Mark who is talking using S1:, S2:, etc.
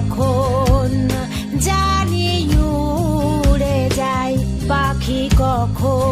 S1: কখন জানি উড়ে যায় পাখি কখন?